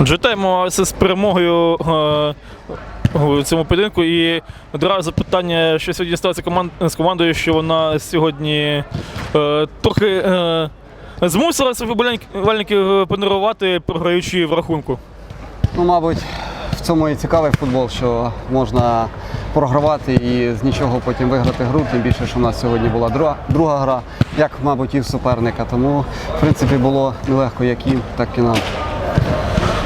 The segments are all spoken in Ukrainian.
Отже, вітаємося з перемогою е, у цьому поєдинку. І одразу питання, що сьогодні сталося команд... з командою, що вона сьогодні е, трохи е, змусила своїх вболівальників панерувати, програючи в рахунку. Ну, мабуть, в цьому і цікавий футбол, що можна програвати і з нічого потім виграти гру. Тим більше, що в нас сьогодні була друга, друга гра, як, мабуть, і в суперника. Тому, в принципі, було нелегко як їм, так і нам.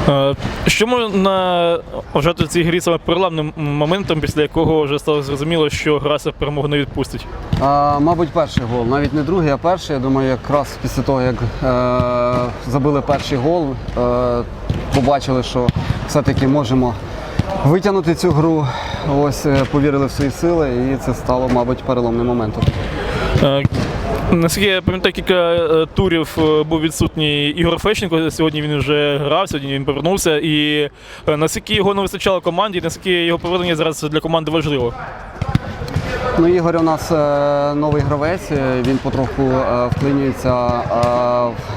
Е, Що можна вважати в цій грі саме переламним моментом, після якого вже стало зрозуміло, що грася перемогу не відпустить? А, мабуть, перший гол. Навіть не другий, а перший. Я думаю, якраз після того, як е, забили перший гол, е, побачили, що все-таки можемо витягнути цю гру. Ось е, повірили в свої сили, і це стало, мабуть, переломним моментом. Наскільки я пам'ятаю, кілька е, турів е, був відсутній Ігор Фещенко. Сьогодні він вже грав, сьогодні він повернувся. І е, наскільки його не вистачало команді, наскільки його повернення зараз для команди важливо? Ну, Ігор у нас е, новий гравець, е, він потроху е, вклинюється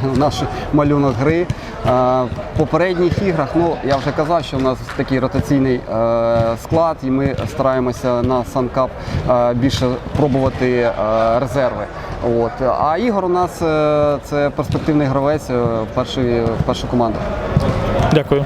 в наш малюнок гри. В попередніх іграх, ну я вже казав, що у нас такий ротаційний склад, і ми стараємося на Санкап більше пробувати резерви. От. А Ігор у нас це перспективний гравець в першу команду. Дякую.